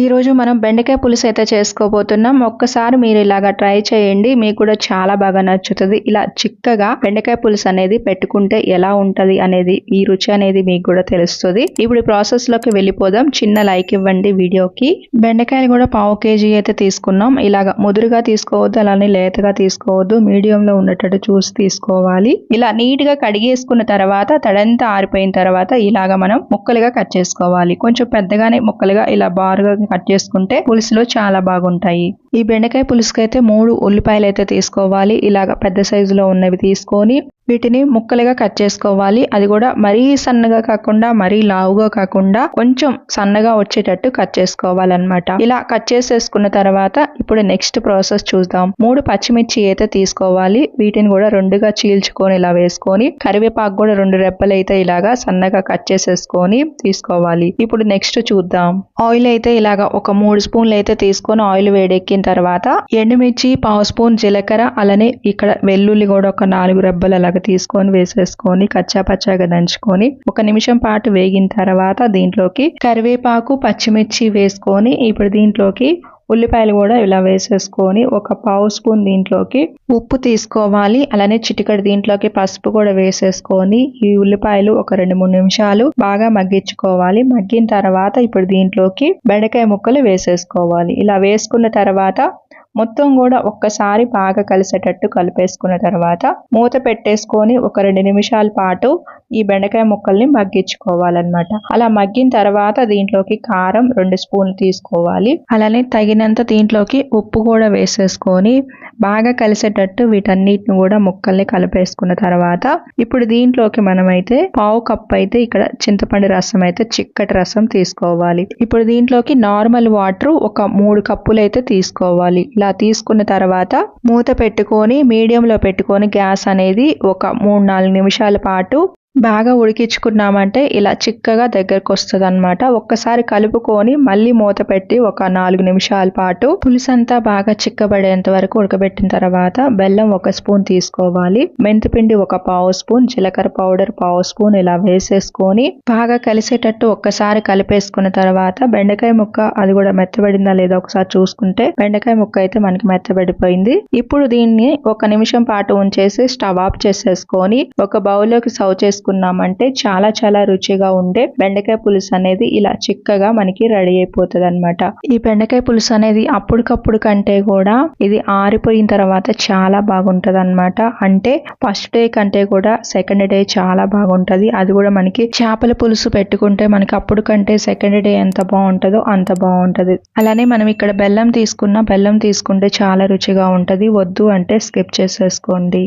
ఈ రోజు మనం బెండకాయ పులుసు అయితే చేసుకోబోతున్నాం. ఒక్కసారి మీరు ఇలాగా ట్రై చేయండి. మీకు కూడా చాలా బాగా నచ్చుతుంది. ఇలా చిక్కగా బెండకాయ పులుసు అనేది పెట్టుకుంటే ఎలా ఉంటది అనేది ఈ రుచి అనేది మీకు కూడా తెలుస్తుంది. ఇప్పుడు ప్రాసెస్లోకి వెళ్ళిపోదాం. చిన్న లైక్ ఇవ్వండి వీడియోకి. బెండకాయలు కూడా పావు కేజీ అయితే తీసుకున్నాం. ఇలాగా ముదురుగా తీసుకోవద్దు అలానే లేతగా తీసుకోవద్దు. మీడియం లో ఉన్నట్టు చూసి తీసుకోవాలి. ఇలా నీట్గా కడిగేసుకున్న తర్వాత తడంతా ఆరిపోయిన తర్వాత ఇలాగా మనం ముక్కలుగా కట్ చేసుకోవాలి. కొంచెం పెద్దగానే ముక్కలుగా ఇలా బారుగా కట్ చేసుకుంటే పులుసులో చాలా బాగుంటాయి. ఈ బెండకాయ పులుసుకైతే మూడు ఉల్లిపాయలు అయితే తీసుకోవాలి. ఇలాగ పెద్ద సైజులో ఉన్నవి తీసుకొని వీటిని ముక్కలుగా కట్ చేసుకోవాలి. అది కూడా మరీ సన్నగా కాకుండా మరీ లావుగా కాకుండా కొంచెం సన్నగా వచ్చేటట్టు కట్ చేసుకోవాలన్నమాట. ఇలా కట్ చేసేసుకున్న తర్వాత ఇప్పుడు నెక్స్ట్ ప్రాసెస్ చూద్దాం. మూడు పచ్చిమిర్చి అయితే తీసుకోవాలి. వీటిని కూడా రెండుగా చీల్చుకొని ఇలా వేసుకొని కరివేపాకు కూడా రెండు రెబ్బలు అయితే ఇలాగా సన్నగా కట్ చేసేసుకొని తీసుకోవాలి. ఇప్పుడు నెక్స్ట్ చూద్దాం. ఆయిల్ అయితే ఇలాగా ఒక మూడు స్పూన్లు అయితే తీసుకొని ఆయిల్ వేడెక్కిన తర్వాత ఎండుమిర్చి పావు స్పూన్ జీలకర్ర అలానే ఇక్కడ వెల్లుల్లి కూడా ఒక నాలుగు రెబ్బలు అలాగా తీసుకొని వేసేసుకొని కచ్చా పచ్చాగా దంచుకొని ఒక నిమిషం పాటు వేగిన తర్వాత దీంట్లోకి కరివేపాకు పచ్చిమిర్చి వేసుకొని ఇప్పుడు దీంట్లోకి ఉల్లిపాయలు కూడా ఇలా వేసేసుకొని ఒక పావు స్పూన్ దీంట్లోకి ఉప్పు తీసుకోవాలి. అలానే చిటికడి దీంట్లోకి పసుపు కూడా వేసేసుకొని ఈ ఉల్లిపాయలు ఒక రెండు మూడు నిమిషాలు బాగా మగ్గించుకోవాలి. మగ్గిన తర్వాత ఇప్పుడు దీంట్లోకి బెండకాయ ముక్కలు వేసేసుకోవాలి. ఇలా వేసుకున్న తర్వాత మొత్తం కూడా ఒక్కసారి బాగా కలిసేటట్టు కలిపేసుకున్న తర్వాత మూత పెట్టేసుకొని ఒక రెండు నిమిషాల పాటు ఈ బెండకాయ ముక్కల్ని మగ్గించుకోవాలన్నమాట. అలా మగ్గిన తర్వాత దీంట్లోకి కారం రెండు స్పూన్లు తీసుకోవాలి. అలానే తగినంత దీంట్లోకి ఉప్పు కూడా వేసేసుకొని బాగా కలిసేటట్టు వీటన్నిటిని కూడా ముక్కల్ని కలిపేసుకున్న తర్వాత ఇప్పుడు దీంట్లోకి మనమైతే పావు కప్ అయితే ఇక్కడ చింతపండు రసం అయితే చిక్కటి రసం తీసుకోవాలి. ఇప్పుడు దీంట్లోకి నార్మల్ వాటర్ ఒక మూడు కప్పులు అయితే తీసుకోవాలి. ఇలా తీసుకున్న తర్వాత మూత పెట్టుకొని మీడియంలో పెట్టుకొని గ్యాస్ అనేది ఒక మూడు నాలుగు నిమిషాల పాటు బాగా ఉడికించుకున్నామంటే ఇలా చిక్కగా దగ్గరకు వస్తుంది అనమాట ఒక్కసారి కలుపుకొని మళ్ళీ మూత పెట్టి ఒక నాలుగు నిమిషాల పాటు పులుసు అంతా బాగా చిక్కబడేంత వరకు ఉడకబెట్టిన తర్వాత బెల్లం ఒక స్పూన్ తీసుకోవాలి. మెంతిపిండి ఒక పావు స్పూన్ జీలకర్ర పౌడర్ పావు స్పూన్ ఇలా వేసేసుకొని బాగా కలిసేటట్టు ఒక్కసారి కలిపేసుకున్న తర్వాత బెండకాయ ముక్క అది కూడా మెత్తబడిందా లేదా ఒకసారి చూసుకుంటే బెండకాయ ముక్క అయితే మనకి మెత్తబడిపోయింది. ఇప్పుడు దీన్ని ఒక నిమిషం పాటు ఉంచేసి స్టవ్ ఆఫ్ చేసేసుకొని ఒక బౌల్లోకి సర్వ్ చేసుకుని చేసుకున్నామంటే చాలా చాలా రుచిగా ఉండే బెండకాయ పులుసు అనేది ఇలా చిక్కగా మనకి రెడీ అయిపోతుంది అనమాట ఈ బెండకాయ పులుసు అనేది అప్పటికప్పుడు కంటే కూడా ఇది ఆరిపోయిన తర్వాత చాలా బాగుంటది అనమాట అంటే ఫస్ట్ డే కంటే కూడా సెకండ్ డే చాలా బాగుంటది. అది కూడా మనకి చేపల పులుసు పెట్టుకుంటే మనకి అప్పుడు కంటే సెకండ్ డే ఎంత బాగుంటుందో అంత బాగుంటది. అలానే మనం ఇక్కడ బెల్లం తీసుకున్న బెల్లం తీసుకుంటే చాలా రుచిగా ఉంటది. వద్దు అంటే స్కిప్ చేసేసుకోండి.